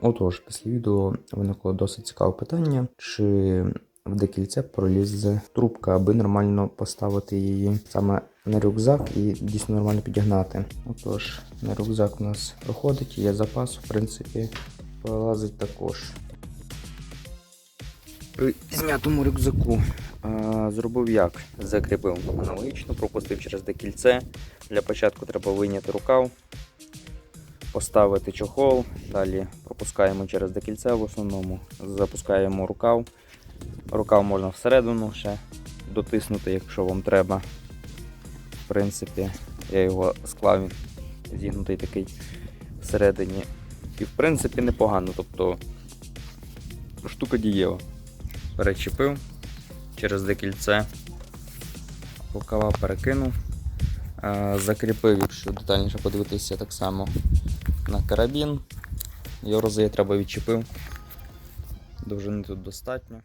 Отож, після відео виникло досить цікаве питання, чи в декільце пролізе трубка, аби нормально поставити її саме на рюкзак і дійсно нормально підігнати. Отож, на рюкзак у нас проходить, є запас, в принципі, пролазить також. При знятому рюкзаку а, зробив як? Закріпив аналогічно, пропустив через декільце. Для початку треба вийняти рукав, поставити чохол, далі пропускаємо через декільце в основному, запускаємо рукав. Рукав можна всередину ще дотиснути, якщо вам треба. В принципі, я його склав, зігнутий такий всередині. І в принципі непогано, тобто штука дієва. Перечепив через декільце, рукава перекинув, закріпив, якщо детальніше подивитися, так само на карабін. Його розає треба відчепив. Довжини тут достатньо.